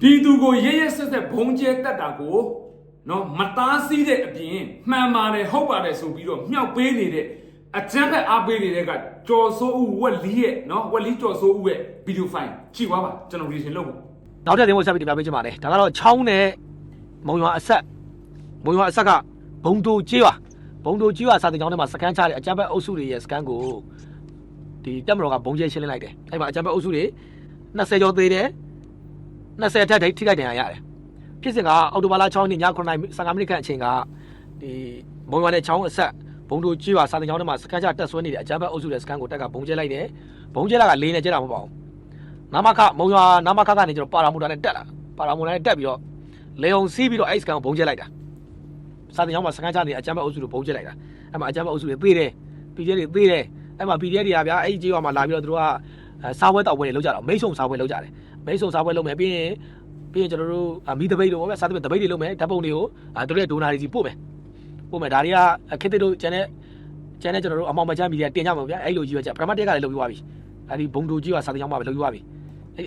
ပြည်သူကိုရရဆက်ဆက်ဘုံကျဲတတ်တာကိုနော်မသားစည်းတဲ့အပြင်မှန်ပါတယ်ဟုတ်ပါတယ်ဆိုပြီးတော့မြောက်ပေးနေတဲ့အကြမ်းဖက်အားပေးနေတဲ့ကကြော်စိုးဦးဝက်လီရဲ့နော်ဝက်လီကြော်စိုးဦးရဲ့ဗီဒီယိုဖိုင်ကြည့်သွားပါကျွန်တော် reaction လုပ်ဖို့နောက်ထပ်တင်ဖို့ဆက်ပြီးတင်ပြပေးချင်ပါတယ်ဒါကတော့ချောင်းနဲ့မုံရွာအဆက်မုံရွာအဆက်ကဘုံတိုကြီးရွာဘုံတိုကြီးရွာစာတင်ကျောင်းထဲမှာစကန်ချတဲ့အကြမ်းဖက်အုပ်စုတွေရဲ့စကန်ကိုဒီတက်မတော်ကဘုံကျဲရှင်းလင်းလိုက်တယ်အဲ့မှာအကြမ်းဖက်အုပ်စုတွေ20ကျော်သေးတယ် 20ထက်ထိခိုက်တယ်ရတယ်ဖြစ်စဉ်ကအော်တိုဘာလ6နှစ်ည9:00နာရီ15မိနစ်ခန့်အချိန်ကဒီမုံရွာနဲ့ချောင်းအဆက်ဘုံတိုကြီးရွာစာတင်ကျောင်းထဲမှာစကန်ချတက်ဆွဲနေတဲ့အကြမ်းဖက်အုပ်စုရဲ့စကန်ကိုတက်ကဘုံကျဲလိုက်တယ်ဘုံကျဲလာကလေးနဲ့ကျဲတာမဟုတ်ပါဘူးနာမခမုံရွာနာမခကနေကျွန်တော်ပါရာမူတာနဲ့တက်လာပါရာမူတာနဲ့တက်ပြီးတော့လေအောင်စီးပြီးတော့အဲ့စကန်ကိုဘုံကျဲလိုက်တာစာတင်ကျောင်းမှာစကန်ချနေအကြမ်းဖက်အုပ်စုကိုဘုံကျဲလိုက်တာအဲ့မှာအကြမ်းဖက်အုပ်စုတွေသေးတယ် PDF တွေသေးတယ်အဲ့မှာ PDF တွေကဗျာအဲ့ဒီကြေးရွာမှာလာပြီးတော့သူတို့ကအဲစားပွဲတောက်ပွဲတွေလုပ်ကြတော့မိတ်ဆုံစားပွဲလုပ်ကြတယ် မိတ်ဆုံစားပွဲလုပ်မယ်ပြီးရင်ပြီးရင်ကျွန်တော်တို့အမီတပိတ်တို့ပေါ့ဗျာစားတပိတ်တပိတ်တွေလုပ်မယ်ဓာတ်ပုံတွေကိုအဲသူတို့ရဲ့ဒိုနာတွေစီပို့မယ်ပို့မယ်ဒါတွေကခက်တဲ့တို့ကျန်တဲ့ကျန်တဲ့ကျွန်တော်တို့အမောင်မချမ်းမီဒီယာတင်ကြမှာဗျာအဲ့လိုကြီးပဲကြပရမတ်တက်ကလည်းလုပ်ပြီးသွားပြီအဲ့ဒီဘုံတူကြီးကစာတင်ကျောင်းမှာပဲလုပ်ပြီးသွားပြီအဲ့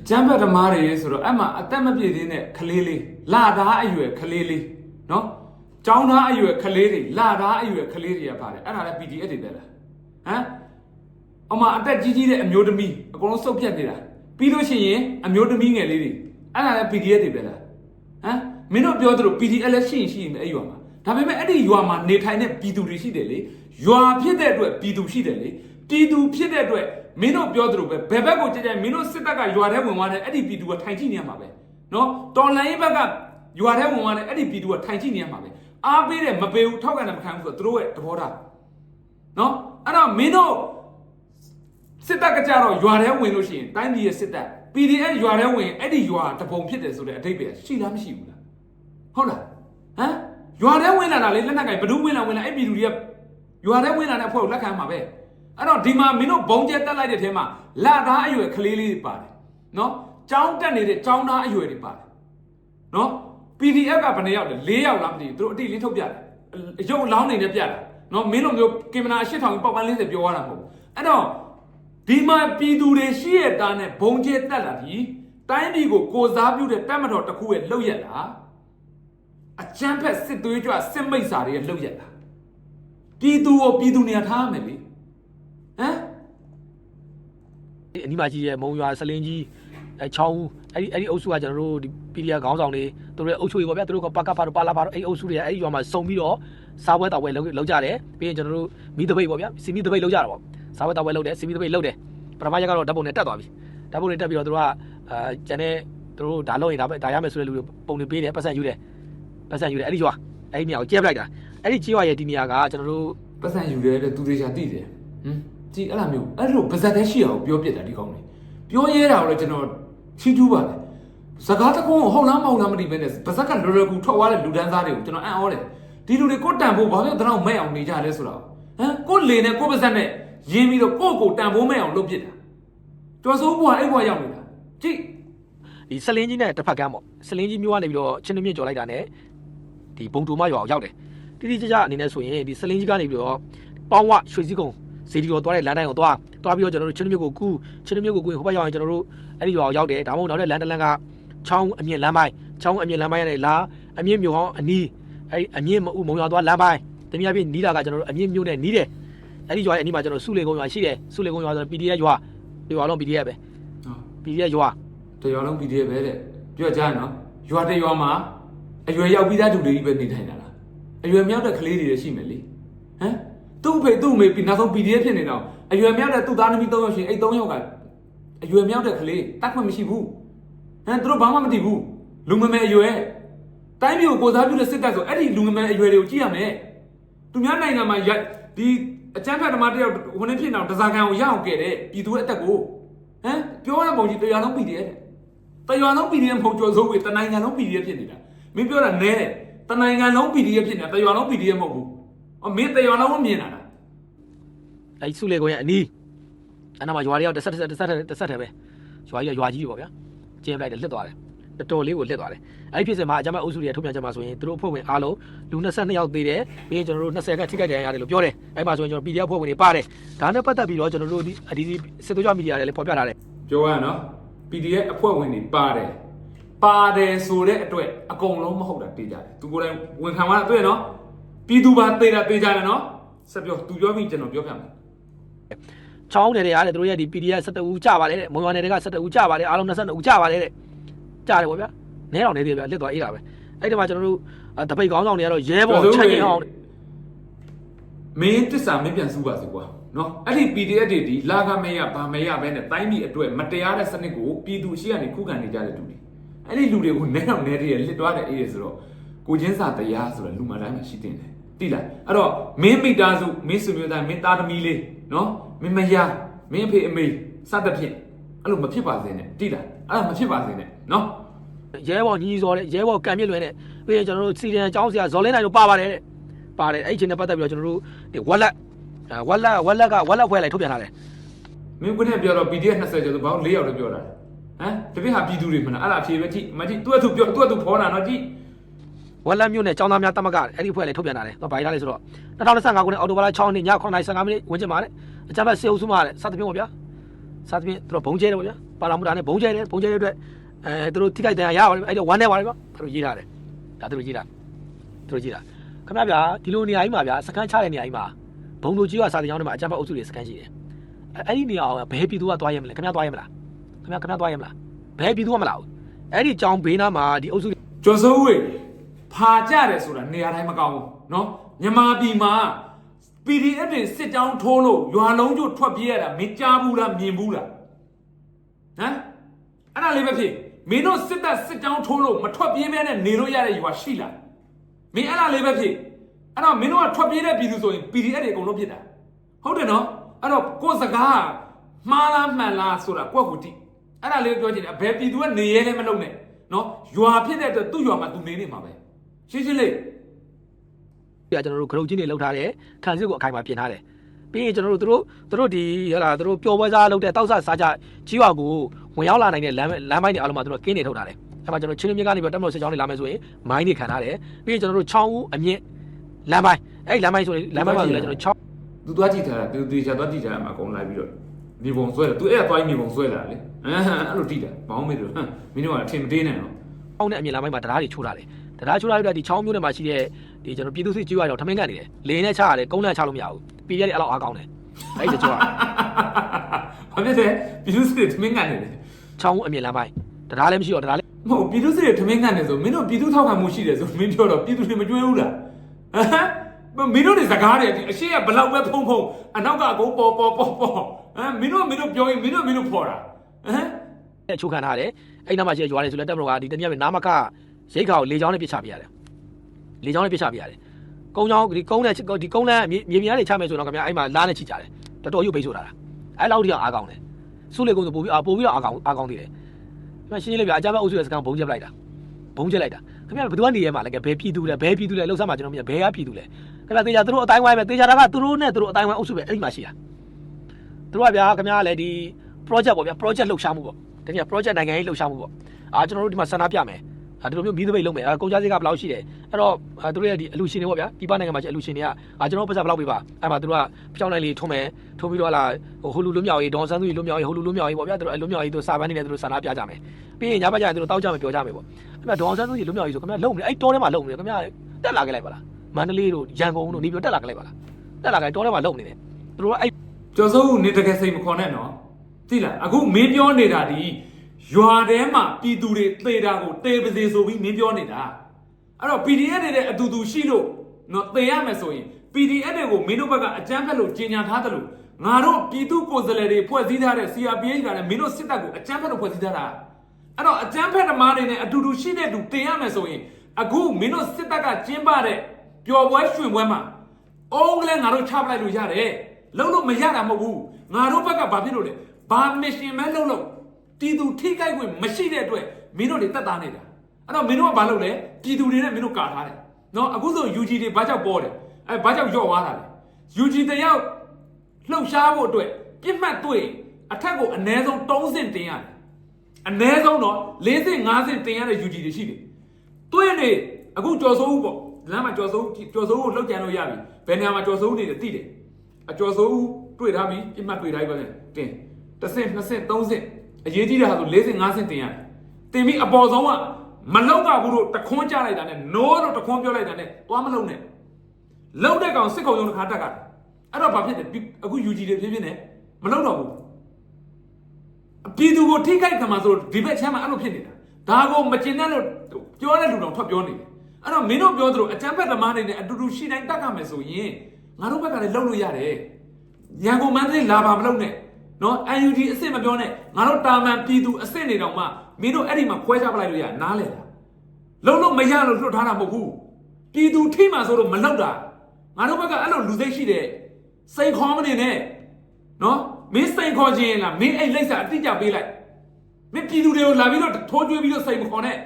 အကြမ်းဖက်သမားတွေဆိုတော့အဲ့မှာအသက်မပြည့်သေးတဲ့ကလေးလေးလာသားအရွယ်ကလေးလေးနော်ကျောင်းသားအရွယ်ကလေးတွေလာသားအရွယ်ကလေးတွေကပါတယ်အဲ့ဒါလည်း PDF တွေပဲလားဟမ် အမအသက်ကြီးကြီးတဲ့အမျိုးသမီးအကုန်လုံးစုပ်ပြတ်နေတာပြီးလို့ရှိရင်အမျိုးသမီးငယ်လေးတွေအဲ့ဒါလည်း PDF တွေပဲလားဟမ်မင်းတို့ပြောသလို PDF လည်းရှိရင်ရှိရင်ပဲအဲ့ရွာမှာဒါပေမဲ့အဲ့ဒီရွာမှာနေထိုင်တဲ့ပြည်သူတွေရှိတယ်လေရွာဖြစ်တဲ့အတွက်ပြည်သူရှိတယ်လေပြည်သူဖြစ်တဲ့အတွက်မင်းတို့ပြောသလိုပဲဘယ်ဘက်ကိုကြည့်ကြမင်းတို့စစ်တပ်ကရွာထဲဝင်သွားတယ်အဲ့ဒီပြည်သူကထိုင်ကြည့်နေရမှာပဲနော်တော်လိုင်းဘက်ကရွာထဲဝင်သွားတယ်အဲ့ဒီပြည်သူကထိုင်ကြည့်နေရမှာပဲအားပေးတယ်မပေးဘူးထောက်ကန်တယ်မခံဘူးဆိုတော့သူတို့ရဲ့သဘောထားနော်အဲ့တော့မင်းတို့ စစ်တပ်ကကြတော့ရွာထဲဝင်လို့ရှိရင်တိုင်းပြည်ရဲ့စစ်တပ် PDF ရွာထဲဝင်အဲ့ဒီရွာတပုံဖြစ်တယ်ဆိုတဲ့အဓိပ္ပာယ်ရှိလားမရှိဘူးလားဟုတ်လားဟမ်ရွာထဲဝင်လာတာလေလက်နက်ကင်ဘယ်သူဝင်လာဝင်လာအဲ့ပြည်သူတွေကရွာထဲဝင်လာတဲ့အဖွဲ့ကိုလက်ခံမှာပဲအဲ့တော့ဒီမှာမင်းတို့ဘုံကျဲတက်လိုက်တဲ့ထဲမှာလာသားအရွယ်ကလေးလေးတွေပါတယ်နော်ចောင်းတက်နေတဲ့ចောင်းသားအရွယ်တွေပါတယ်နော် PDF ကဘယ်နှစ်ယောက်လဲ၄ယောက်လားမသိဘူးသူတို့အတိလေးထုတ်ပြတယ်အရုပ်အလောင်းနေနဲ့ပြတာနော်မင်းတို့မျိုးကင်မရာအရှစ်ထောင်ပေါက်ပန်း40ပြောရတာမဟုတ်ဘူးအဲ့တော့ ဒီမှာပြည်သူတွေရှိရတာနဲ့ဘုံကျဲတက်လာပြီတိုင်းပြည်ကိုကိုစားပြုတဲ့တပ်မတော်တစ်ခုရဲ့လှုပ်ရက်လားအချမ်းဖက်စစ်သွေးကြွစစ်မိတ်စာတွေရဲ့လှုပ်ရက်လားပြည်သူကိုပြည်သူနေရာထားရမယ်လေဟမ်အနီးမှာကြီးရဲ့မုံရွာစလင်းကြီးအဲချောင်းဦးအဲ့ဒီအဲ့ဒီအုပ်စုကကျွန်တော်တို့ဒီ PDF ခေါင်းဆောင်တွေသူတို့ရဲ့အုပ်ချုပ်ရေးပေါ့ဗျာသူတို့ကပကဖာတို့ပါလာဖာတို့အဲ့ဒီအုပ်စုတွေကအဲ့ဒီရွာမှာစုံပြီးတော့စားပွဲတောက်ပွဲလုပ်လုပ်ကြတယ်ပြီးရင်ကျွန်တော်တို့မီးတပိတ်ပေါ့ဗျာစီမီတပိတ်လုပ်ကြတာပေါ့ စားပွဲတောက်ပွဲလုပ်တယ်စီမီတပိတ်လုပ်တယ်ပထမရက်ကတော့ဓာတ်ပုံနဲ့တက်သွားပြီဓာတ်ပုံနဲ့တက်ပြီးတော့သူတို့ကအာကျန်တဲ့သူတို့ဒါလုပ်ရင်ဒါပဲဒါရမယ်ဆိုတဲ့လူတွေပုံတွေပေးတယ်ပတ်စံယူတယ်ပတ်စံယူတယ်အဲ့ဒီရွာအဲ့ဒီနေရာကိုကျဲပလိုက်တာအဲ့ဒီကြေးရွာရဲ့ဒီနေရာကကျွန်တော်တို့ပတ်စံယူတယ်တဲ့သူတွေချာတိတယ်ဟမ်ကြည်အဲ့လိုမျိုးအဲ့လိုပါဇက်တဲ့ရှိအောင်ပြောပြစ်တာဒီကောင်းလေပြောရဲတာကိုလည်းကျွန်တော်ချီးကျူးပါတယ်စကားတကုန်းကိုဟုတ်လားမဟုတ်လားမသိဘဲနဲ့ပါဇက်ကလွယ်လွယ်ကူထွက်သွားတဲ့လူဒန်းသားတွေကိုကျွန်တော်အံ့ဩတယ်ဒီလူတွေကိုတန်ဖို့ဘာလို့တန်းအောင်မဲ့အောင်နေကြလဲဆိုတော့ဟမ်ကိုလေနဲ့ကိုပါဇက်နဲ့ ရင်းပြီးတော့ကိုကိုတန်ဖို့မဲ့အောင်လုပ်ပြစ်တာကျော်စိုးဘွားအဲ့ဘွားရောက်နေတာကြည့်ဒီစလင်းကြီးနဲ့တစ်ဖက်ကမ်းပေါ့စလင်းကြီးမျိုးကနေပြီးတော့ချင်းနှမြင့်ကြော်လိုက်တာနဲ့ဒီဘုံတူမရွာကိုရောက်တယ်တိတိကျကျအနေနဲ့ဆိုရင်ဒီစလင်းကြီးကနေပြီးတော့ပေါင်းဝရွှေစည်းကုံစေတီတော်သွားတဲ့လမ်းတိုင်းကိုသွားသွားပြီးတော့ကျွန်တော်တို့ချင်းနှမြင့်ကိုကူးချင်းနှမြင့်ကိုကူးရင်ဟိုဘက်ရောက်ရင်ကျွန်တော်တို့အဲ့ဒီရွာကိုရောက်တယ်ဒါမှမဟုတ်နောက်တဲ့လမ်းတစ်လမ်းကချောင်းအမြင့်လမ်းပိုင်းချောင်းအမြင့်လမ်းပိုင်းရတယ်လာအမြင့်မြို့ဟောင်းအနီးအဲ့ဒီအမြင့်မဥမုံရွာသွားလမ်းပိုင်းတနည်းအားဖြင့်နီးတာကကျွန်တော်တို့အမြင့်မြို့နဲ့နီးတယ် အဲ့ဒီရွာရဲ့အနီးမှာကျွန်တော်စုလေကုန်းရွာရှိတယ်စုလေကုန်းရွာဆိုတော့ PDF ရွာရွာလုံး PDF ပဲ PDF ရွာတရွာလုံး PDF ပဲတဲ့ပြောကြနော်ရွာတရွာမှာအရွယ်ရောက်ပြီးသားသူတွေကြီးပဲနေထိုင်တာလားအရွယ်မြောက်တဲ့ကလေးတွေလည်းရှိမယ်လေဟမ်သူ့အဖေသူ့အမေပြီးနောက်ဆုံး PDF ဖြစ်နေတော့အရွယ်မြောက်တဲ့သူ့သားသမီး၃ယောက်ရှင်အဲ့၃ယောက်ကအရွယ်မြောက်တဲ့ကလေးတတ်ခွင့်မရှိဘူးဟမ်သူတို့ဘာမှမသိဘူးလူငယ်မယ်အရွယ်တိုင်းပြည်ကိုကိုစားပြုတဲ့စစ်တပ်ဆိုအဲ့ဒီလူငယ်မယ်အရွယ်တွေကိုကြည့်ရမယ်သူများနိုင်ငံမှာရဒီ အကြမ်းဖက်ဓမ္မတယောက်ဟိုနေ့ဖြစ်နေတော့ဒဇာကန်ကိုရအောင်ကဲတဲ့ပြည်သူရဲ့အသက်ကိုဟမ်ပြောရပုံကြီးတရားလုံး PDF တဲ့တရွာလုံး PDF မဟုတ်ကြော်စိုးဝေတနိုင်ငံလုံး PDF ဖြစ်နေတာမင်းပြောတာနဲတယ်တနိုင်ငံလုံး PDF ဖြစ်နေတာတရွာလုံး PDF မဟုတ်ဘူးအော်မင်းတရွာလုံးမမြင်တာလားအဲ့ဒီစုလေကုန်းရဲ့အနီးအဲ့နာမှာရွာတွေရောက်တစ်ဆက်တစ်ဆက်တစ်ဆက်တစ်ဆက်တည်းပဲရွာကြီးကရွာကြီးပေါ့ဗျာကျင်းပလိုက်တယ်လစ်သွားတယ် တော်တော်လေးကိုလစ်သွားတယ်အဲ့ဒီဖြစ်စဉ်မှာအကြမ်းဖက်အုပ်စုတွေထုတ်ပြန်ချက်မှာဆိုရင်သူတို့အဖွဲ့ဝင်အားလုံးလူ22ယောက်သေးတယ်ပြီးရင်ကျွန်တော်တို့20ခန့်ထိခိုက်ဒဏ်ရာရတယ်လို့ပြောတယ်အဲ့မှာဆိုရင်ကျွန်တော် PDF အဖွဲ့ဝင်တွေပါတယ်ဒါနဲ့ပတ်သက်ပြီးတော့ကျွန်တော်တို့ဒီဒီစစ်သွေးကြွမီဒီယာတွေလည်းဖော်ပြထားတယ်ပြောရနော် PDF အဖွဲ့ဝင်တွေပါတယ်ပါတယ်ဆိုတဲ့အတွက်အကုန်လုံးမဟုတ်တာတေးကြတယ်သူကိုယ်တိုင်ဝန်ခံသွားတာတွေ့နော်ပြည်သူပါတေးတာတေးကြတယ်နော်ဆက်ပြောသူပြောပြီးကျွန်တော်ပြောပြမယ်ချောင်းနယ်တွေအားလည်းသူတို့ရဲ့ဒီ PDF 17ဦးကြပါတယ်တဲ့မွန်ရွာနယ်တွေက17ဦးကြပါတယ်အားလုံး22ဦးကြပါတယ်တဲ့ ကြတယ်ပေါ့ဗျာနဲတော်နေသေးဗျာလက်သွားအေးတာပဲအဲ့ဒီမှာကျွန်တော်တို့တပိတ်ကောင်းဆောင်တွေကတော့ရဲဘော်ချက်ရင်အောင်မင်းတစ္ဆာမင်းပြန်စုပါစေကွာနော်အဲ့ဒီ PDF တွေဒီလာကမဲရဗာမဲရပဲနဲ့တိုင်းပြည်အတွက်မတရားတဲ့စနစ်ကိုပြည်သူရှိကနေခုခံနေကြတဲ့လူတွေအဲ့ဒီလူတွေကိုနဲအောင်နဲတည်းရလစ်သွားတဲ့အေးရဆိုတော့ကိုချင်းစာတရားဆိုတော့လူမှန်တိုင်းမှာရှိတင်တယ်တိလားအဲ့တော့မင်းမိသားစုမင်းဆွေမျိုးသားမင်းသားသမီးလေးနော်မင်းမယားမင်းအဖေအမေစသဖြင့်အဲ့လိုမဖြစ်ပါစေနဲ့တိလား အဲ့ဒါမဖြစ်ပါစေနဲ့နော်ရဲဘော်ညီစော်တဲ့ရဲဘော်ကံမြင့်လွင်တဲ့ပြီးရင်ကျွန်တော်တို့စီဒန်အကြောင်းဆရာဇော်လင်းနိုင်တို့ပါပါတယ်တဲ့ပါတယ်အဲ့ဒီချင်းနဲ့ပတ်သက်ပြီးတော့ကျွန်တော်တို့ဒီဝက်လက်ဝက်လက်ဝက်လက်ကဝက်လက်ဖွဲလိုက်ထုတ်ပြန်ထားတယ်မင်းကနဲ့ပြောတော့ PDF 20ကျော်ဆိုဘာလို့4ယောက်လည်းပြောတာဟမ်တပည့်ဟာပြည်သူတွေမလားအဲ့ဒါအဖြေပဲကြည့်မကြည့်သူ့အသူပြောသူ့အသူဖော်တာနော်ကြည့်ဝက်လက်မြို့နယ်ចောင်းသားများတမကအဲ့ဒီဖွဲလိုက်ထုတ်ပြန်ထားတယ်တော့ဘာကြီးထားလဲဆိုတော့2025ခုနှစ်အောက်တိုဘာလ6ရက်နေ့ည9:15မိနစ်ဝန်းကျင်မှာတဲ့အကြမ်းဖက်စေအုပ်စုမှာတဲ့စသဖြင့်ပေါ့ဗျာစသဖြင့်သူတို့ဘုံကျဲတယ်ပေါ့ဗျာ ပါလာမှုတာနဲ့ဘုံကျဲတယ်ဘုံကျဲတဲ့အတွက်အဲသူတို့ထိခိုက်ဒဏ်ရာရပါတယ်အဲ့တော့ဝမ်းနေပါတယ်ဗျာသူတို့ရေးထားတယ်ဒါသူတို့ရေးတာသူတို့ရေးတာခင်ဗျာဗျာဒီလိုနေရာကြီးမှာဗျာစကန်ချတဲ့နေရာကြီးမှာဘုံတို့ကြီးကစာတင်ကျောင်းထဲမှာအကြမ်းဖက်အုပ်စုတွေစကန်ရှိတယ်အဲ့ဒီနေရာအောင်ဘယ်ပြည်သူကသွားရမလဲခင်ဗျာသွားရမလားခင်ဗျာခင်ဗျာသွားရမလားဘယ်ပြည်သူကမလာဘူးအဲ့ဒီကျောင်းဘေးနားမှာဒီအုပ်စုကျော်စိုးဝေဖာကြတယ်ဆိုတာနေရာတိုင်းမကောင်းဘူးနော်မြန်မာပြည်မှာ PDF တွေစစ်တောင်းထိုးလို့ရွာလုံးကျို့ထွက်ပြေးရတာမင်းကြားဘူးလားမြင်ဘူးလားဟမ် အဲ့ဒါလေးပဲဖြစ်မင်းတို့စစ်တပ်စစ်တောင်းထိုးလို့မထွက်ပြေးမဲနဲ့နေလို့ရတဲ့ရွာရှိလားမင်းအဲ့ဒါလေးပဲဖြစ်အဲ့တော့မင်းတို့ကထွက်ပြေးတဲ့ပြည်သူဆိုရင် PDF တွေအကုန်လုံးဖြစ်တာဟုတ်တယ်နော်အဲ့တော့ကိုယ်စကားမှားလားမှန်လားဆိုတာကိုယ့်ကိုတိအဲ့ဒါလေးပြောချင်တယ်အဘယ်ပြည်သူကနေရဲလဲမလုပ်နဲ့နော်ရွာဖြစ်တဲ့အတွက်သူ့ရွာမှာသူနေနေမှာပဲရှင်းရှင်းလေးပြကျွန်တော်တို့ဂရုတ်ချင်းတွေလောက်ထားတယ်ခံစစ်ကိုအခိုင်အမာပြင်ထားတယ်ပြီးရင်ကျွန်တော်တို့တို့တို့ဒီဟလာတို့ပျော်ပွဲစားလုပ်တဲ့တောက်ဆစားကြကြီးရွာကို ဝင်ရောက်လာနိုင်တဲ့လမ်းလမ်းပိုင်းတွေအားလုံးမှာတို့ကင်းနေထုတ်ထားတယ်အဲ့မှာကျွန်တော်ချင်းချင်းမြကနေပြီးတက်မလို့စစ်ကြောင်းတွေလာမယ်ဆိုရင်မိုင်းတွေခံထားတယ်ပြီးရင်ကျွန်တော်တို့ချောင်းဦးအမြင့်လမ်းပိုင်းအဲ့လမ်းပိုင်းဆိုရင်လမ်းပိုင်းမှာဆိုလည်းကျွန်တော်ချောင်းသူသွားကြည့်ထားတာသူတေချာသွားကြည့်ထားတာမှာအကုန်လိုက်ပြီးတော့မြေပုံဆွဲတာသူအဲ့ဒါသွားမြေပုံဆွဲလာလေအဟမ်းအဲ့လိုတိတာဘောင်းမေးတော့ဟမ်မင်းတို့ကအထင်မသေးနဲ့နော်အောင်းနဲ့အမြင့်လမ်းပိုင်းမှာတရားတွေချိုးထားတယ်တရားချိုးထားပြီးတော့ဒီချောင်းမျိုးတွေမှာရှိတဲ့ဒီကျွန်တော်ပြည်သူစစ်ကြီးရွာတော့ထမင်းကန်နေတယ်လေနဲ့ချရတယ်ကုန်းနဲ့ချလို့မရဘူးပြည်ရဲတွေအဲ့လောက်အားကောင်းတယ်အဲ့ဒီကြောကဘာဖြစ်လဲပြည်သူစစ်ထမင်းကန်နေတယ် ချောင်းဦးအမြင့်လမ်းပိုင်းတရားလည်းမရှိတော့တရားလည်းမဟုတ်ပြည်သူစစ်ထမင်းကန်နေဆိုမင်းတို့ပြည်သူထောက်ခံမှုရှိတယ်ဆိုမင်းပြောတော့ပြည်သူတွေမကြွေးဘူးလားဟမ်မင်းတို့တွေစကားတွေအရှိကဘလောက်ပဲဖုံဖုံအနောက်ကအကုန်ပေါ်ပေါ်ပေါ်ပေါ်ဟမ်မင်းတို့မင်းတို့ပြောရင်မင်းတို့မင်းတို့ဖော်တာဟမ်နဲ့ချိုးခံထားတယ်အဲ့နောက်မှာရှိတဲ့ရွာတွေဆိုလည်းတက်မလို့ကဒီတနည်းပဲနာမကရိတ်ခါကိုလေချောင်းနဲ့ပြစ်ချပြရတယ်လေချောင်းနဲ့ပြစ်ချပြရတယ်ကုန်းချောင်းဒီကုန်းနဲ့ဒီကုန်းလမ်းမြေမြေပြင်ကနေချမယ်ဆိုတော့ခင်ဗျာအဲ့မှာလာနဲ့ချိကြတယ်တော်တော်ရုပ်ပိတ်ဆိုတာအဲ့လောက်ထိအောင်အားကောင်းတယ် စုလေကုန်းဆိုပို့ပြီးပို့ပြီးတော့အားကောင်းအားကောင်းသေးတယ်ခင်ဗျာရှင်းရှင်းလေးပြအကြမ်းဖက်အုပ်စုရဲ့စကန်ဘုံကျက်လိုက်တာဘုံကျက်လိုက်တာခင်ဗျာဘယ်သူကနေရဲမှာလဲကဲဘယ်ပြည်သူလဲဘယ်ပြည်သူလဲလှုပ်ရှားမှာကျွန်တော်မြင်ဘယ်ကပြည်သူလဲခင်ဗျာတေချာသူတို့အတိုင်းဝိုင်းပဲတေချာတာကသူတို့နဲ့သူတို့အတိုင်းဝိုင်းအုပ်စုပဲအဲ့ဒီမှာရှိတာသူတို့ကဗျာခင်ဗျာလည်းဒီ project ပေါ့ဗျာ project လှုပ်ရှားမှုပေါ့တကယ် project နိုင်ငံရေးလှုပ်ရှားမှုပေါ့အာကျွန်တော်တို့ဒီမှာဆန္ဒပြမယ် အာဒီလိုမျိုးမီးသပိတ်လုပ်မယ်အာကုန်ကြစည်ကဘယ်လောက်ရှိတယ်အဲ့တော့အာသူတို့ရဲ့ဒီအလူရှင်တွေပေါ့ဗျာဒီပနိုင်ငံမှာကျအလူရှင်တွေကအာကျွန်တော်ပတ်စပ်ဘယ်လောက်ပေးပါအဲ့မှာသူတို့ကပြောင်းနိုင်လေးထုံးမယ်ထုံးပြီးတော့လာဟိုဟိုလူလွတ်မြောက်ရေးဒေါန်ဆန်းသူကြီးလွတ်မြောက်ရေးဟိုလူလွတ်မြောက်ရေးပေါ့ဗျာသူတို့အလွတ်မြောက်ရေးသူစာပန်းနေနဲ့သူတို့ဆန္ဒပြကြမယ်ပြီးရင်ညဘက်ကျရင်သူတို့တောက်ကြမယ်ပြောကြမယ်ပေါ့အဲ့မှာဒေါန်ဆန်းသူကြီးလွတ်မြောက်ရေးဆိုခင်ဗျာလုံနေအဲ့တောထဲမှာလုံနေတယ်ခင်ဗျာတက်လာခဲ့လိုက်ပါလားမန္တလေးတို့ရန်ကုန်တို့နေပြီးတက်လာခဲ့လိုက်ပါလားတက်လာခဲ့တောထဲမှာလုံနေတယ်သူတို့ကအဲ့ကျော်စိုးဦးနေတကယ်စိတ်မခေါ်နဲ့နော်သိလားအခုမင်းပြောနေတာဒီ ရွာထဲမှာပြည်သူတွေသေတာကိုသေပါစေဆိုပြီးမင်းပြောနေတာအဲ့တော့ PDF တွေတဲ့အတူတူရှိလို့နော်သေရမယ်ဆိုရင် PDF တွေကိုမင်းတို့ဘက်ကအကြမ်းဖက်လို့ကြီးညာထားတယ်လို့ငါတို့ပြည်သူကိုယ်စားလှယ်တွေဖွဲ့စည်းထားတဲ့ CRPH ကလည်းမင်းတို့စစ်တပ်ကိုအကြမ်းဖက်လို့ဖွဲ့စည်းထားတာအဲ့တော့အကြမ်းဖက်သမားတွေနဲ့အတူတူရှိတဲ့သူတင်ရမယ်ဆိုရင်အခုမင်းတို့စစ်တပ်ကကျင်းပတဲ့ပျော်ပွဲရွှင်ပွဲမှာအုံးကလေးငါတို့ချပလိုက်လို့ရတယ်လုံးလို့မရတာမဟုတ်ဘူးငါတို့ဘက်ကဘာဖြစ်လို့လဲဘာမစ်ရှင်မဲလုံးလို့ တီသူထိခိုက်ခွင့်မရှိတဲ့အတွက်မင်းတို့တွေတက်သားနေတာအဲ့တော့မင်းတို့ကဘာလုပ်လဲပြည်သူတွေနဲ့မင်းတို့ကာထားတယ်နော်အခုဆို UG တွေဘာကြောက်ပေါ်တယ်အဲဘာကြောက်ယော့သွားတာလဲ UG တယောက်လှုပ်ရှားဖို့အတွက်ပြစ်မှတ်တွေ့အထက်ကိုအ ਨੇ ဆုံး3ဆင့်တင်ရတယ်အ ਨੇ ဆုံးတော့4ဆင့်5ဆင့်တင်ရတဲ့ UG တွေရှိတယ်တွေ့နေအခုကြော်စိုးဦးပေါ့လမ်းမှာကြော်စိုးဦးကြော်စိုးဦးကိုလှုပ်ကြံလို့ရပြီဘယ်နေရာမှာကြော်စိုးဦးနေတယ်သိတယ်အကြော်စိုးဦးတွေ့ထားပြီပြစ်မှတ်တွေ့ထားပြီပဲတင်တစ်ဆင့်နှစ်ဆင့်သုံးဆင့် အရေးကြီးတာဆို၄ဆင့်၅ဆင့်တင်ရတယ်တင်ပြီးအပေါ်ဆုံးကမလောက်ကဘူးတို့တခွန်းကြလိုက်တာနဲ့နိုးတို့တခွန်းပြောလိုက်တာနဲ့သွားမလုံးနဲ့လုံးတဲ့ကောင်စစ်ခုံရုံတစ်ခါတက်ကအဲ့တော့ဘာဖြစ်လဲအခု UG တွေဖြစ်ဖြစ်နေမလုံးတော့ဘူးပြည်သူကိုထိခိုက်ခံမှာဆိုဒီဘက်ချမ်းမှာအဲ့လိုဖြစ်နေတာဒါကိုမကျင်တဲ့လို့ပြောတဲ့လူတော်ထွက်ပြောနေတယ်အဲ့တော့မင်းတို့ပြောသလိုအကြမ်းဖက်သမားတွေနဲ့အတူတူရှိတိုင်းတတ်ကြမယ်ဆိုရင်ငါတို့ဘက်ကလည်းလုံးလို့ရတယ်ရန်ကုန်မန္တလေးလာပါမလုပ်နဲ့ နော် UNG အစ်စ်မပြောနဲ့ငါတို့တာမန်ပြည်သူအစ်စ်နေတော့မှမင်းတို့အဲ့ဒီမှာခွဲခြားပလိုက်လို့ရနားလဲတာလုံးလုံးမရလို့လွတ်ထားတာမဟုတ်ဘူးပြည်သူထိမှဆိုတော့မလောက်တာငါတို့ဘက်ကအဲ့လိုလူစိတ်ရှိတယ်စိန်ခေါ်မနေနဲ့နော်မင်းစိန်ခေါ်ခြင်းလားမင်းအဲ့လိပ်စာအတိအကျပေးလိုက်မင်းပြည်သူတွေကိုလာပြီးတော့ထိုးကျွေးပြီးတော့စိန်မခေါ်နဲ့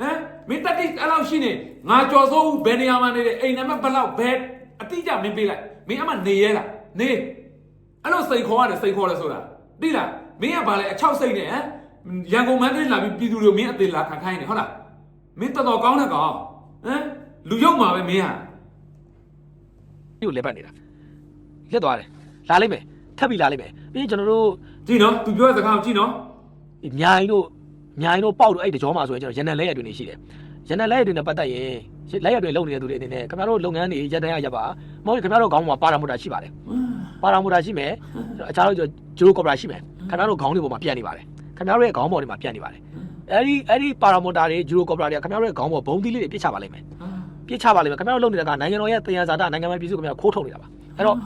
ဟမ်မင်းတတိအဲ့လောက်ရှိနေငါကြော်စိုးဘယ်နေရာမှာနေတယ်အိမ်နံပါတ်ဘယ်လောက်ဘယ်အတိအကျမင်းပေးလိုက်မင်းအမှနေရဲလားနေ အဲ့လိုစိတ်ခေါ်ရတယ်စိတ်ခေါ်တယ်ဆိုတာသိလားမင်းကဘာလဲအချောက်စိတ်နဲ့ဟမ်ရန်ကုန်မန်းလေးလာပြီးပြည်သူတွေမင်းအသေးလာခံခိုင်းနေဟုတ်လားမင်းတော်တော်ကောင်းတဲ့ကောင်ဟမ်လူယုံမှာပဲမင်းဟာဒီကိုလဲပတ်နေတာလက်သွားတယ်လာလိုက်မယ်ထပ်ပြီးလာလိုက်မယ်ပြီးရင်ကျွန်တော်တို့ကြည့်နော်သူပြောတဲ့စကားကိုကြည့်နော်မြိုင်တို့မြိုင်တို့ပေါက်တို့အဲ့တကြောမှာဆိုရင်ကျွန်တော်ရန်နံလက်ရတွေနေရှိတယ်ရန်နံလက်ရတွေနဲ့ပတ်သက်ရင်လက်ရတွေလုံနေတဲ့သူတွေအနေနဲ့ခင်ဗျားတို့လုပ်ငန်းတွေရန်တန်းရရပါမဟုတ်ရင်ခင်ဗျားတို့ခေါင်းမှာပါရာမူတာရှိပါတယ် ပါရာမူတာရှိမယ်အခြားတို့ဂျိုးကော်ပရာရှိမယ်ခင်ဗျားတို့ခေါင်းတွေပေါ်မှာပြန့်နေပါတယ်ခင်ဗျားတို့ရဲ့ခေါင်းပေါ်တွေမှာပြန့်နေပါတယ်အဲ့ဒီအဲ့ဒီပါရာမူတာတွေဂျိုးကော်ပရာတွေကခင်ဗျားတို့ရဲ့ခေါင်းပေါ်ဘုံသီးလေးတွေပြစ်ချပါလိမ့်မယ်ပြစ်ချပါလိမ့်မယ်ခင်ဗျားတို့လုပ်နေတာကနိုင်ငံတော်ရဲ့တရားစာတနိုင်ငံတော်ပြည်စုခင်ဗျားခိုးထုတ်နေတာပါအဲ့တော့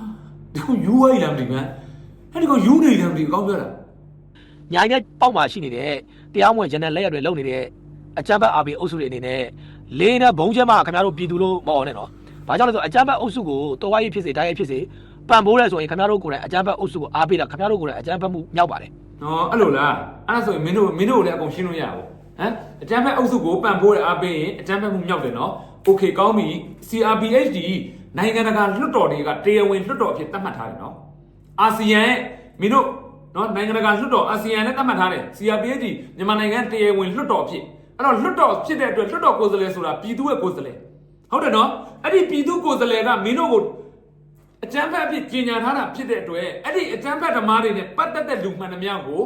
ဒီကိုယူဝိုင်းလာမသိဘူးဟမ်အဲ့ဒီကိုယူနေတယ်မသိဘူးကောင်းပြောတာညာနဲ့ပေါက်မှာရှိနေတဲ့တရားမဝင်ရန်နံလက်ရတွေလုံနေတဲ့အကြမ်းဖက်အာဘီအုပ်စုတွေအနေနဲ့လေးနဲ့ဘုံကျဲမှာခင်ဗျားတို့ပြည်သူလို့မဟုတ်နဲ့နော်။ဘာကြောင့်လဲဆိုအကြမ်းဖက်အုပ်စုကိုတော်ဝါရေးဖြစ်စေတိုင်းရေးဖြစ်စေ ပံ့ပိုးရဲဆိုရင်ခင်ဗျားတို့ကိုယ်တိုင်အကြမ်းဖက်အုပ်စုကိုအားပေးတာခင်ဗျားတို့ကိုယ်တိုင်အကြမ်းဖက်မှုမြောက်ပါတယ် နော်အဲ့လိုလားအဲ့ဒါဆိုရင်မင်းတို့မင်းတို့ကိုလည်းအကုန်ရှင်းလို့ရအောင်ဟမ်အကြမ်းဖက်အုပ်စုကိုပံ့ပိုးရအားပေးရင်အကြမ်းဖက်မှုမြောက်တယ်နော်โอเคကောင်းပြီ CRPHD နိုင်ငံတကာလွှတ်တော်တွေကတရားဝင်လွှတ်တော်အဖြစ်သတ်မှတ်ထားတယ်နော်အာဆီယံရဲ့မင်းတို့နော်နိုင်ငံတကာလွှတ်တော်အာဆီယံနဲ့သတ်မှတ်ထားတယ် CRPHD မြန်မာနိုင်ငံတရားဝင်လွှတ်တော်အဖြစ်အဲ့တော့လွှတ်တော်ဖြစ်တဲ့အတွက်လွှတ်တော်ကိုယ်စားလှယ်ဆိုတာပြည်သူရဲ့ကိုယ်စားလှယ်ဟုတ်တယ်နော်အဲ့ဒီပြည်သူကိုယ်စားလှယ်ကမင်းတို့ကို အကျံဖက်အဖြစ်ကြီးညာထားတာဖြစ်တဲ့အတွက်အဲ့ဒီအကျံဖက်ဓမ္မတွေနဲ့ပတ်သက်တဲ့လူမှန်သမျှကို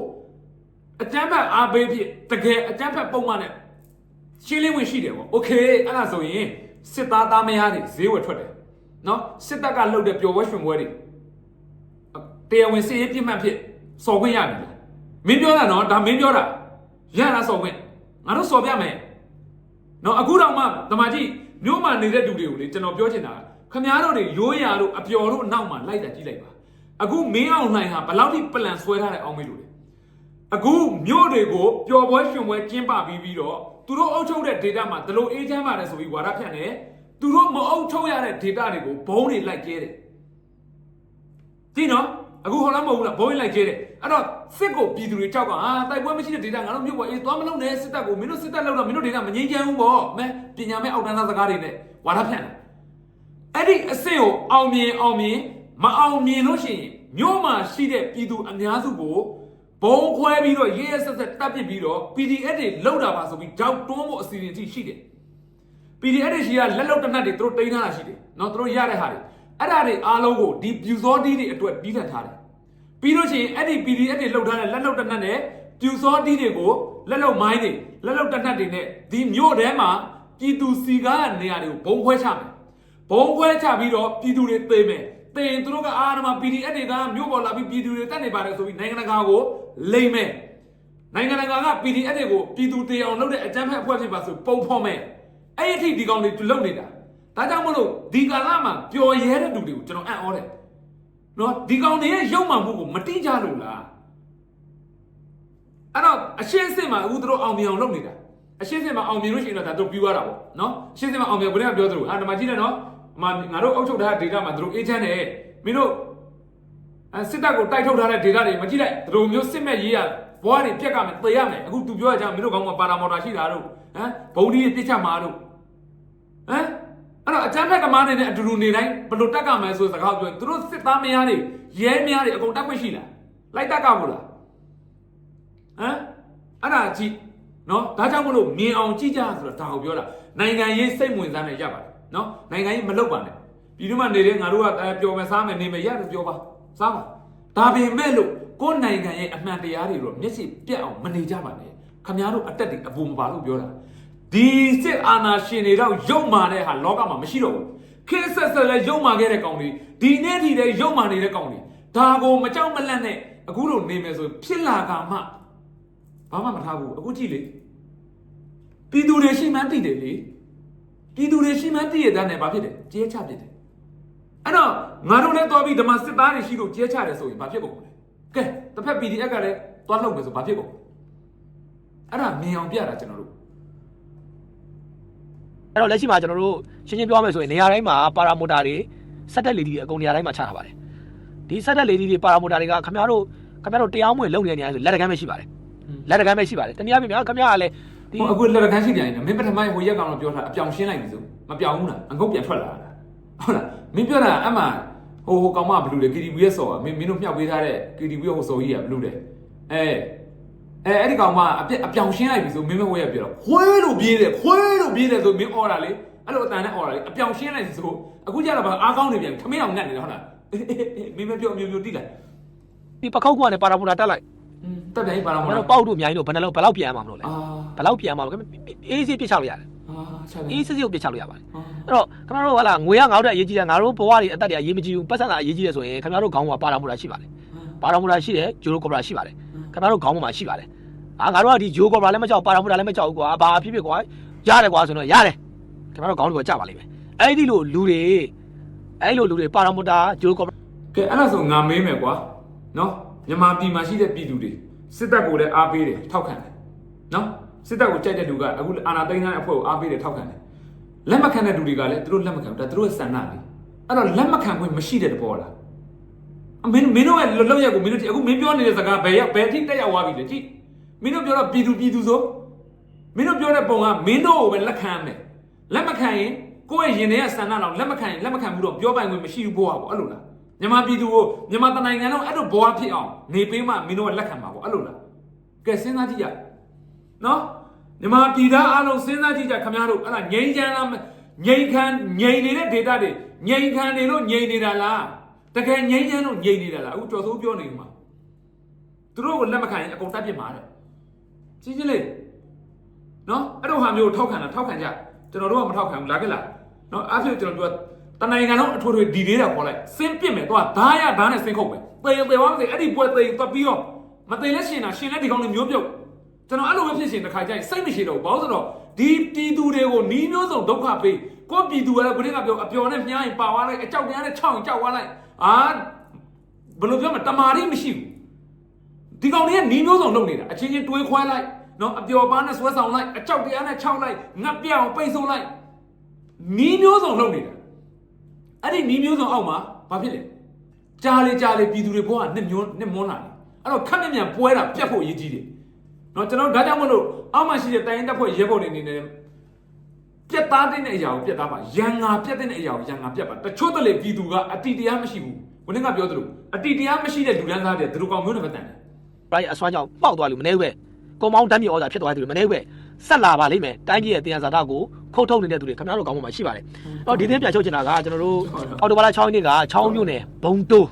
အကျံဖက်အားပေးဖြစ်တကယ်အကျံဖက်ပုံမှန်နဲ့ရှင်းလင်းဝင်ရှိတယ်ပေါ့။ Okay အဲ့ဒါဆိုရင်စစ်သားသားမယားတွေဈေးဝယ်ထွက်တယ်။နော်စစ်တပ်ကလှုပ်တဲ့ပျော်ပွဲရွှင်ပွဲတွေတရားဝင်စစ်ရေးပြစ်မှတ်ဖြစ်စော်ခွင့်ရတယ်။မင်းပြောတာနော်ဒါမင်းပြောတာရလားစော်ခွင့်ငါတို့စော်ပြမယ်။နော်အခုတော့မှဓမ္မကြီးမြို့မှာနေတဲ့လူတွေကိုလေကျွန်တော်ပြောချင်တာက ခမားတို့တွေရိုးရာတို့အပျော်တို့အနောက်မှာလိုက်တာကြည့်လိုက်ပါအခုမင်းအောင်နိုင်ဟာဘယ်လောက်ထိပလန်ဆွဲထားတဲ့အောင်မေးလို့လဲအခုမြို့တွေကိုပျော်ပွဲရွှင်ပွဲကျင်းပပြီးပြီးတော့သူတို့အုပ်ချုပ်တဲ့ data မှာဒလို့အေးချမ်းပါတယ်ဆိုပြီးဝါဒဖြန့်တယ်သူတို့မအုပ်ချုပ်ရတဲ့ data တွေကိုဘုံတွေလိုက်ကျဲတယ်ကြည့်နော်အခုဟောလားမဟုတ်ဘူးလားဘုံတွေလိုက်ကျဲတယ်အဲ့တော့စစ်ကိုပြည်သူတွေကြောက်ကဟာတိုက်ပွဲမရှိတဲ့ data ငါတို့မြို့ပေါ်အေးသွားမလုံးနဲ့စစ်တပ်ကိုမင်းတို့စစ်တပ်လောက်တော့မင်းတို့ data မငြိမ်းချမ်းဘူးပေါ့မဲပညာမဲ့အောက်တန်းသားစကားတွေနဲ့ဝါဒဖြန့်တယ် အဲ့ဒီအစ်စ်ကိုအောင်မြင်အောင်မြင်မအောင်မြင်လို့ရှိရင်မြို့မှာရှိတဲ့ပြည်သူအများစုကိုဘုံခွဲပြီးတော့ရဲရဲစက်စက်တပ်ပစ်ပြီးတော့ PDF တွေလောက်တာပါဆိုပြီးကြောက်တွန်းဖို့အစီအစဉ်အထိရှိတယ် PDF တွေရှိရလက်လောက်တနတ်တွေသူတို့တိန်းထားတာရှိတယ်နော်သူတို့ရတဲ့ဟာတွေအဲ့ဒါတွေအားလုံးကိုဒီပြူစောတီးတွေအတွက်ပြီးတတ်ထားတယ်ပြီးလို့ရှိရင်အဲ့ဒီ PDF တွေလောက်ထားတဲ့လက်လောက်တနတ်နဲ့ပြူစောတီးတွေကိုလက်လောက်မိုင်းတွေလက်လောက်တနတ်တွေနဲ့ဒီမြို့ထဲမှာပြည်သူစီကားနေရာတွေကိုဘုံခွဲချမယ် ဘုံခွဲချပြီးတော့ပြည်သူတွေသေမယ်သေရင်သူတို့ကအာရမ PDF တွေကမြို့ပေါ်လာပြီးပြည်သူတွေတက်နေပါတယ်ဆိုပြီးနိုင်ငံတကာကိုလိမ့်မယ်နိုင်ငံတကာက PDF တွေကိုပြည်သူတေအောင်လုပ်တဲ့အကြမ်းဖက်အဖွဲ့ဖြစ်ပါဆိုပုံဖော်မယ်အဲ့ဒီအထိဒီကောင်တွေလုပ်နေတာဒါကြောင့်မလို့ဒီကာလမှာပျော်ရဲတဲ့လူတွေကိုကျွန်တော်အံ့ဩတယ်နော်ဒီကောင်တွေရဲ့ရုပ်မှန်မှုကိုမတိကြလို့လားအဲ့တော့အရှင်းအစစ်မှာအခုတို့အောင်မြင်အောင်လုပ်နေတာအရှင်းအစစ်မှာအောင်မြင်လို့ရှိရင်တော့ဒါတို့ပြီးသွားတာပေါ့နော်အရှင်းအစစ်မှာအောင်မြင်ဘယ်နဲ့ပြောသလိုအာဒီမှာကြည့်နေနော် မငါတို့အုပ်ချုပ်ထားတဲ့ data မှာတို့ agent နဲ့မင်းတို့အဲစစ်တပ်ကိုတိုက်ထုတ်ထားတဲ့ data တွေမကြည့်လိုက်တို့မျိုးစစ်မဲ့ရေးရဘွားတွေပြက်ကမယ်သေရမယ်အခုသူပြောရကြမင်းတို့ကောင်းမှာပါရာမော်တာရှိတာတို့ဟမ်ဘုံဒီပြစ်ချက်မှာတို့ဟမ်အဲ့တော့အချမ်းဖက်ကမားနေတဲ့အတူတူနေတိုင်းဘယ်လိုတက်ကမယ်ဆိုတဲ့စကားပြောသူတို့စစ်သားမယားတွေရဲမယားတွေအကုန်တက်ခွင့်ရှိလားလိုက်တက်ကဘူးလားဟမ်အဲ့ဒါကြည့်နော်ဒါကြောင့်မလို့မြင်အောင်ကြည့်ကြဆိုတော့ဒါကိုပြောတာနိုင်ငံရေးစိတ်ဝင်စားနေရပါတယ် နော်နိုင်ငံရေးမလုပ်ပါနဲ့ပြည်သူ့မှာနေတဲ့ငါတို့ကအဲပျော်မယ်စားမယ်နေမယ်ရတယ်ပြောပါစားပါဒါပေမဲ့လို့ကိုယ်နိုင်ငံရဲ့အမှန်တရားတွေတော့မျက်စိပြတ်အောင်မနေကြပါနဲ့ခမရတို့အတက်တွေအပူမပါလို့ပြောတာဒီစစ်အာဏာရှင်တွေတော့ရုပ်မာတဲ့ဟာလောကမှာမရှိတော့ဘူးခေတ်ဆက်ဆက်လဲရုပ်မာခဲ့တဲ့ကောင်တွေဒီနေ့ထိလည်းရုပ်မာနေတဲ့ကောင်တွေဒါကိုမကြောက်မလန့်နဲ့အခုလိုနေမယ်ဆိုဖြစ်လာကမှဘာမှမထားဘူးအခုကြည့်လေပြည်သူတွေရှိမှန်းသိတယ်လေ ပြည်သူတွေရှိမှန်းသိရတဲ့နဲ့ဘာဖြစ်တယ်ကျဲချဖြစ်တယ်အဲ့တော့ငါတို့လည်းတော်ပြီဓမ္မစစ်သားတွေရှိလို့ကျဲချတယ်ဆိုရင်ဘာဖြစ်ကုန်လဲကဲတစ်ဖက် PDF ကလည်းသွားလှုပ်မယ်ဆိုဘာဖြစ်ကုန်အဲ့ဒါမြင်အောင်ပြတာကျွန်တော်တို့အဲ့တော့လက်ရှိမှာကျွန်တော်တို့ရှင်းရှင်းပြောရမယ်ဆိုရင်နေရာတိုင်းမှာပါရာမိုတာတွေစက်တက်လေဒီတွေအကုန်နေရာတိုင်းမှာချထားပါတယ်ဒီစက်တက်လေဒီတွေပါရာမိုတာတွေကခင်ဗျားတို့ခင်ဗျားတို့တရားမဝင်လုပ်နေတဲ့နေရာဆိုလက်တကမ်းပဲရှိပါတယ်လက်တကမ်းပဲရှိပါတယ်တနည်းအားဖြင့်များခင်ဗျားကလည်းဒီ ဟိုအခုလက်ရခန်းရှိပြန်နေမင်းပထမဟိုရက်ကောင်တော့ပြောထားအပြောင်ရှင်းလိုက်ပြီဆိုမပြောင်ဘူးလားအငုတ်ပြန်ထွက်လာတာဟုတ်လားမင်းပြောတာအမှဟိုဟိုကောင်မဘလူးလေ KTV ရဲ့စော်မင်းမင်းတို့မြှောက်ပေးထားတဲ့ KTV ဟိုစော်ကြီးကဘလူးလေအဲအဲအဲ့ဒီကောင်မအပြက်အပြောင်ရှင်းလိုက်ပြီဆိုမင်းမဟိုရက်ပြောတော့ခွေးလို့ပြေးတယ်ခွေးလို့ပြေးတယ်ဆိုမင်းអော်တာလေအဲ့လိုအတန်နဲ့អော်တာလေအပြောင်ရှင်းလိုက်ဆိုအခုကျတော့အားကောင်းနေပြန်ခမင်းအောင်ငတ်နေတယ်ဟုတ်လားမင်းမပြောအမျိုးမျိုးတိလိုက်ဒီပခောက်ကွာနဲ့ပါရာမိုတာတက်လိုက်တက်ပြန်ပါတော့မကျွန်လားတော်ပေါက်တို့အများကြီးတို့ဘယ်နှလုံးဘယ်လောက်ပြန်ရမှာမလို့လဲအာ ဘယ်လောက်ပြန်ရမှာမလို့အေးစစ်ပြစ်ချလို့ရတယ်အာချက်တယ်အေးစစ်စစ်ကိုပြစ်ချလို့ရပါတယ်အဲ့တော့ခင်ဗျားတို့ဟာလာငွေရငါတို့အရေးကြီးတယ်ငါတို့ဘဝတွေအသက်တွေအရေးမကြီးဘူးပတ်စံသာအရေးကြီးတယ်ဆိုရင်ခင်ဗျားတို့ခေါင်းကပါရာမိုတာရှိပါတယ်ပါရာမိုတာရှိတယ်ဂျိုလိုကော်ပရာရှိပါတယ်ခင်ဗျားတို့ခေါင်းပေါ်မှာရှိပါတယ်အာငါတို့ကဒီဂျိုကော်ပရာလည်းမကြောက်ပါရာမိုတာလည်းမကြောက်ဘူးကွာဘာဖြစ်ဖြစ်ကွာရတယ်ကွာဆိုတော့ရတယ်ခင်ဗျားတို့ခေါင်းတွေကကြပါလိမ့်မယ်အဲ့ဒီလိုလူတွေအဲ့လိုလူတွေပါရာမိုတာဂျိုလိုကော်ပရာကဲအဲ့ဒါဆိုငါမေးမယ်ကွာနော်မြန်မာပြည်မှာရှိတဲ့ပြည်သူတွေစစ်တပ်ကိုလည်းအားပေးတယ်ထောက်ခံတယ်နော် စစ်တပ်ကိုကြိုက်တဲ့လူကအခုအာဏာသိမ်းတဲ့အဖွဲ့ကိုအားပေးတယ်ထောက်ခံတယ်လက်မခံတဲ့လူတွေကလည်းသူတို့လက်မခံဘူးဒါသူတို့ရဲ့ဆန္ဒလေအဲ့တော့လက်မခံခွင့်မရှိတဲ့တဘောလားအမင်းမင်းတို့ရဲ့လောက်ရက်ကိုမင်းတို့အခုမင်းပြောနေတဲ့စကားဘယ်ရောက်ဘယ်ထိတက်ရောက်သွားပြီလဲကြည့်မင်းတို့ပြောတော့ပြည်သူပြည်သူဆိုမင်းတို့ပြောတဲ့ပုံကမင်းတို့ကိုပဲလက်ခံမယ်လက်မခံရင်ကိုယ့်ရဲ့ရင်ထဲကဆန္ဒတော့လက်မခံရင်လက်မခံဘူးတော့ပြောပိုင်ခွင့်မရှိဘူးဘောပေါ့အဲ့လိုလားမြန်မာပြည်သူကိုမြန်မာတနိုင်ငံလုံးအဲ့လိုဘဝဖြစ်အောင်နေပေးမှမင်းတို့ကလက်ခံပါပေါ့အဲ့လိုလားကဲစဉ်းစားကြည့်ရနော် မြန်မာပြည်သားအားလုံးစဉ်းစားကြည့်ကြခင်ဗျားတို့အဲ့ဒါငြိမ်းချမ်းလားငြိမ်းခံငြိမ်နေတဲ့ data တွေငြိမ်ခံနေလို့ငြိမ်နေတာလားတကယ်ငြိမ်းချမ်းလို့ငြိမ်နေတာလားအခုကြော်စိုးပြောနေမှာသူတို့ကိုလက်မခံရင်အကုန်တတ်ပြစ်မှာတဲ့ရှင်းရှင်းလေးနော်အဲ့လိုဟာမျိုးထောက်ခံတာထောက်ခံကြကျွန်တော်တို့ကမထောက်ခံဘူးလားကဲလားနော်အဲ့ဒါကျွန်တော်တို့ကတနိုင်ငံလုံးအထွေထွေဒီလေးတာခေါ်လိုက်စင်းပစ်မယ်တော့ဓာရဓာနဲ့စင်းခုတ်ပဲသေသေပါမစေအဲ့ဒီပွဲသေသွားပြီးတော့မသေလဲရှင်တာရှင်လဲဒီကောင်းလေးမျိုးပြုတ် ကျွန်တော်အဲ့လိုပဲဖြစ်ရှင်တစ်ခါကျရင်စိတ်မရှိတော့ဘူးဘာလို့ဆိုတော့ဒီပြည်သူတွေကိုနီးမျိုးစုံဒုက္ခပေးကိုပြည်သူကတော့ကိုတင်းကပြောအပျော်နဲ့မြားရင်ပါသွားလိုက်အကြောက်တရားနဲ့ခြောက်ရင်ကြောက်သွားလိုက်အာဘယ်လိုပြောမလဲတမာရီမရှိဘူးဒီကောင်တွေကနီးမျိုးစုံလုပ်နေတာအချင်းချင်းတွေးခွဲလိုက်နော်အပျော်ပါနဲ့ဆွဲဆောင်လိုက်အကြောက်တရားနဲ့ခြောက်လိုက်ငတ်ပြောင်ပိတ်ဆို့လိုက်နီးမျိုးစုံလုပ်နေတာအဲ့ဒီနီးမျိုးစုံအောက်မှာဘာဖြစ်လဲကြားလေကြားလေပြည်သူတွေဘဝနှစ်မျိုးနှစ်မွန်းလာတယ်အဲ့တော့ခက်မြမြန်ပွဲတာပြတ်ဖို့အရေးကြီးတယ် နော်ကျွန်တော်ဒါကြောင့်မလို့အောက်မှာရှိတဲ့တိုင်းရင်းတပ်ဖွဲ့ရဲဘော်တွေအနေနဲ့ပြက်သားတဲ့အရာကိုပြက်သားပါရန်ငါပြက်တဲ့အရာကိုရန်ငါပြက်ပါတချို့တလေပြည်သူကအတိတရားမရှိဘူးဝင်းကပြောသလိုအတိတရားမရှိတဲ့လူတန်းစားတဲ့သူတို့ကောင်မျိုးတွေပဲတန်တယ် right အစွမ်းကြောင့်ပေါက်သွားလို့မနေဘူးပဲကွန်ပေါင်းတမ်းမြေဩဇာဖြစ်သွားတယ်လို့မနေဘူးပဲဆက်လာပါလိမ့်မယ်တိုင်းပြည်ရဲ့တင်ရဇာတာကိုခုတ်ထုတ်နေတဲ့သူတွေခင်ဗျားတို့ကောင်းမှမရှိပါတယ်အော်ဒီသင်းပြန်ချုပ်ချင်တာကကျွန်တော်တို့အော်တိုဘားလာ6ရက်နေ့ကချောင်းမြို့နယ်ဘုံတိုး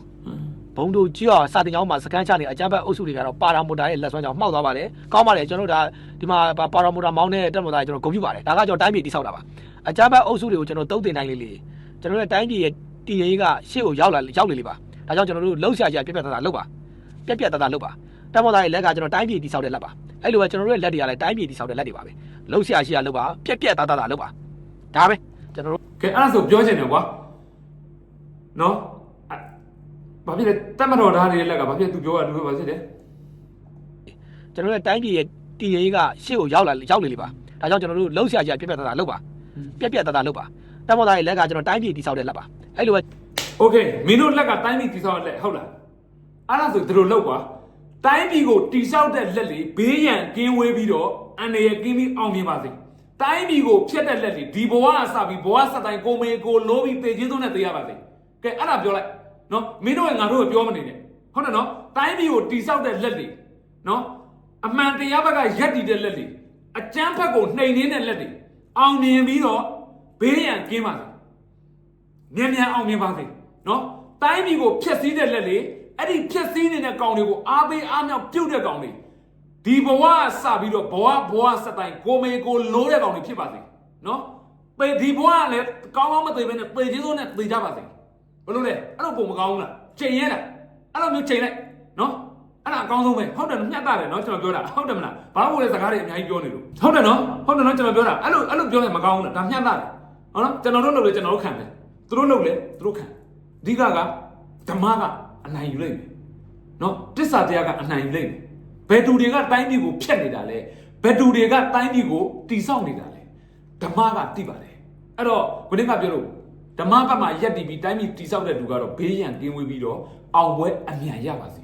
ဘုံတိုးကြီးအောင်စာတင်ကျောင်းမှာစကန်ချနေအကြမ်းဖက်အုပ်စုတွေကတော့ပါရာမိုတာရဲ့လက်စွမ်းကြောင့်မှောက်သွားပါတယ်ကောင်းပါတယ်ကျွန်တော်တို့ဒါဒီမှာပါရာမိုတာမောင်းတဲ့တက်မိုတာကျွန်တော်ဂုဏ်ပြုပါတယ်ဒါကကျွန်တော်တိုင်းပြည်တိဆောက်တာပါအကြမ်းဖက်အုပ်စုတွေကိုကျွန်တော်တုံးတင်နိုင်လေးလေးကျွန်တော်တို့တိုင်းပြည်ရဲ့တည်ငြိမ်ကရှေ့ကိုရောက်လာရောက်လေလေပါဒါကြောင့်ကျွန်တော်တို့လှုပ်ရှားကြပြက်ပြက်သားသားလှုပ်ပါပြက်ပြက်သားသားလှုပ်ပါတမောသားရဲ့လက်ကကျွန်တော်တိုင်းပြည်တိဆောက်တဲ့လက်ပါအဲ့လိုပဲကျွန်တော်တို့ရဲ့လက်တွေကလည်းတိုင်းပြည်တိဆောက်တဲ့လက်တွေပါပဲလှုပ်ရှားရှိရလှုပ်ပါပြက်ပြက်သားသားလှုပ်ပါဒါပဲကျွန်တော်တို့ကဲအဲ့ဒါဆိုပြောချင်တယ်ကွာနော်အဲ့ ဘာဖြစ်လဲတက်မတော်သားတွေရဲ့လက်ကဘာဖြစ်သူပြောတာသူပြောဘာဖြစ်လဲ ကျွန်တော်တို့ရဲ့တိုင်းပြည်ရဲ့တည်ငြိမ်ကရှေ့ကိုရောက်လာရောက်လေလေပါဒါကြောင့်ကျွန်တော်တို့လှုပ်ရှားကြပြက်ပြက်သားသားလှုပ်ပါပြက်ပြက်သားသားလှုပ်ပါတမောသားရဲ့လက်ကကျွန်တော်တိုင်းပြည်တိဆောက်တဲ့လက်ပါအဲ့လိုပဲ โอเคမင်းတို့လက်ကတိုင်းပြည်တိဆောက်တဲ့လက်ဟုတ်လားအဲ့ဒါဆိုသူတို့လောက်ကွာတိုင်းပြည်ကိုတိဆောက်တဲ့လက်လေဘေးရန်ကင်းဝေးပြီးတော့အန္တရာယ်ကင်းပြီးအောင်မြင်ပါစေတိုင်းပြည်ကိုဖျက်တဲ့လက်လေဒီဘဝကစပြီးဘဝဆက်တိုင်းကိုမေကိုလိုးပြီးတေချင်းသွင်းနဲ့တေးရပါစေကဲအဲ့ဒါပြောလိုက် နော်မင်းတို့ကငါတို့ကပြောမနေနဲ့ဟုတ်တယ်နော်တိုင်းပြည်ကိုတိဆောက်တဲ့လက်လေနော်အမှန်တရားဘက်ကရက်တည်တဲ့လက်လေအကျမ်းဖက်ကိုနှိမ်နေတဲ့လက်လေအောင်မြင်ပြီးတော့ဘေးရန်ကင်းပါစေမြန်မြန်အောင်မြင်ပါစေနော်တိုင်းပြည်ကိုဖျက်ဆီးတဲ့လက်လေအဲ့ဒီဖြစ်စည်းနေတဲ့ကောင်တွေကိုအားပေးအားမြောက်ပြုတ်တဲ့ကောင်တွေဒီဘဝစပြီးတော့ဘဝဘဝစက်တိုင်းကိုမေကိုလိုးတဲ့ကောင်တွေဖြစ်ပါစေနော်ပေဒီဘဝကလည်းကောင်းကောင်းမသိဘဲနဲ့ပေချင်းစိုးနဲ့သိကြပါစေ ဘယ်လိုလဲအဲ့လိုပုံမကောင်းဘူးလားချိန်ရဲလားအဲ့လိုမျိုးချိန်လိုက်နော်အဲ့ဒါအကောင်းဆုံးပဲဟုတ်တယ်မျှတတယ်နော်ကျွန်တော်ပြောတာဟုတ်တယ်မလားဘာလို့လဲစကားတွေအများကြီးပြောနေလို့ဟုတ်တယ်နော်ဟုတ်တယ်နော်ကျွန်တော်ပြောတာအဲ့လိုအဲ့လိုပြောလိုက်မကောင်းဘူးလားဒါမျှတတယ်ဟုတ်နော်ကျွန်တော်တို့လုပ်လေကျွန်တော်တို့ခံတယ်သူတို့လုပ်လေသူတို့ခံအဓိကကဓမ္မကအနိုင်ယူလိုက်မယ်နော်တစ္ဆာတရားကအနိုင်ယူလိုက်မယ်ဘယ်သူတွေကတိုင်းပြည်ကိုဖျက်နေတာလဲဘယ်သူတွေကတိုင်းပြည်ကိုတိဆောက်နေတာလဲဓမ္မကတိပါတယ်အဲ့တော့ခုနကပြောလို့ ဓမ္မကမှရက်တည်ပြီးတိုင်းပြည်တိဆောက်တဲ့လူကတော့ဘေးရန်ကင်းဝေးပြီးတော့အောင်ပွဲအမြန်ရပါစေ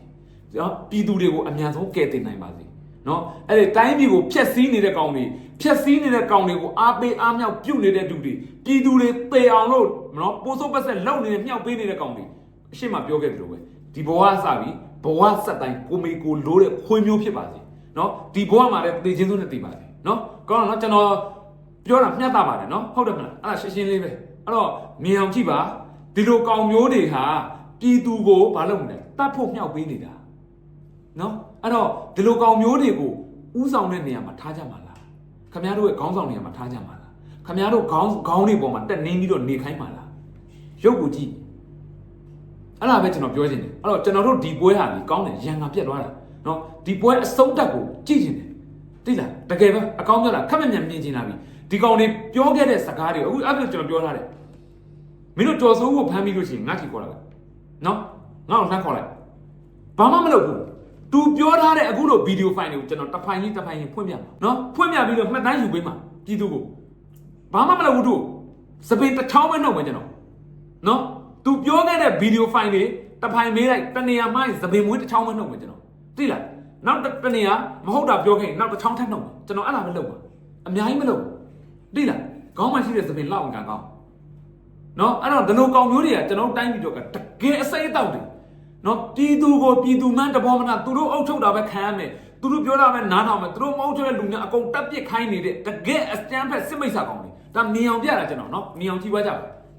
နော်ပြည်သူတွေကိုအမြန်ဆုံးကယ်တင်နိုင်ပါစေနော်အဲ့ဒီတိုင်းပြည်ကိုဖျက်ဆီးနေတဲ့ကောင်တွေဖျက်ဆီးနေတဲ့ကောင်တွေကိုအားပေးအားမြောက်ပြုတ်နေတဲ့လူတွေပြည်သူတွေပေအောင်လို့နော်ပိုးစိုးပတ်ဆက်လောက်နေတဲ့မြောက်ပေးနေတဲ့ကောင်တွေအရှိမပြောခဲ့သလိုပဲဒီဘဝစပြီးဘဝဆက်တိုင်းကိုမေကိုလိုးတဲ့ခွေးမျိုးဖြစ်ပါစေနော်ဒီဘဝမှာလည်းသေချင်းစုနဲ့တည်ပါစေနော်ကောင်းတော့နော်ကျွန်တော်ပြောတာမျှတပါတယ်နော်ဟုတ်တယ်မလားအဲ့ဒါရှင်းရှင်းလေးပဲ အဲ့တော့မြင်အောင်ကြည့်ပါဒီလိုကောင်မျိုးတွေဟာပြည်သူကိုမလုပ်နဲ့တတ်ဖို့မြောက်ပေးနေတာနော်အဲ့တော့ဒီလိုကောင်မျိုးတွေကိုဥဆောင်တဲ့နေရာမှာထားကြမှာလားခမရတို့ရဲ့ခေါင်းဆောင်နေရာမှာထားကြမှာလားခမရတို့ခေါင်းခေါင်းတွေပေါ်မှာတက်နေပြီးတော့နေခိုင်းမှာလားရုပ်ကိုကြည့်အဲ့ဒါပဲကျွန်တော်ပြောချင်တယ်အဲ့တော့ကျွန်တော်တို့ဒီပွဲဟာဒီကောင်းတယ်ရန်ငါပြတ်သွားတာနော်ဒီပွဲအဆုံးတက်ကိုကြည့်ချင်တယ်သိလားတကယ်ပဲအကောင်းပြောတာခက်မြက်မြက်မြင်ချင်တာပြီဒီကောင်တွေပြောခဲ့တဲ့စကားတွေအခုအဲ့ဒါကျွန်တော်ပြောထားတယ် မင်းတို့တော်စိုးကိုဖမ်းပြီးလို့ရှိရင်ငါ့ထီခေါ်လာတယ်နော်ငါ့ကိုလှမ်းခေါ်လိုက်ဘာမှမလုပ်ဘူး။ तू ပြောထားတဲ့အခုလိုဗီဒီယိုဖိုင်တွေကိုကျွန်တော်တစ်ဖိုင်ကြီးတစ်ဖိုင်ကြီးဖွင့်ပြမှာနော်ဖွင့်ပြပြီးတော့မှတ်တမ်းယူပေးမှာပြည်သူကိုဘာမှမလုပ်ဘူးသူစပင်တစ်ချောင်းပဲနှုတ်မယ်ကျွန်တော်နော် तू ပြောခဲ့တဲ့ဗီဒီယိုဖိုင်တွေတစ်ဖိုင်မေးလိုက်တနေရာမှစပင်မွေးတစ်ချောင်းပဲနှုတ်မယ်ကျွန်တော်သိလားနောက်တစ်တနေရာမဟုတ်တာပြောခဲ့ရင်နောက်တစ်ချောင်းထပ်နှုတ်မယ်ကျွန်တော်အဲ့ဒါပဲလုပ်ပါအများကြီးမလုပ်ဘူးသိလားခေါင်းမှရှိတဲ့စပင်လောက်အောင်ကန်ကောင်း နော်အဲ့တော့ဒီလိုကောင်မျိုးတွေကကျွန်တော်တို့တိုင်းပြည်တော့ကတကယ်အစိမ့်အတောက်တွေနော်ပြည်သူကိုပြည်သူမှန်းတဘောမနာသူတို့အုပ်ချုပ်တာပဲခံရမယ်သူတို့ပြောတာပဲနားထောင်မယ်သူတို့မအုပ်ချုပ်တဲ့လူများအကုန်တက်ပစ်ခိုင်းနေတဲ့တကယ်အစတန်ဖက်စစ်မိတ်ဆာကောင်တွေဒါမြင်အောင်ပြတာကျွန်တော်နော်မြင်အောင်ကြည့်ပါကြပါ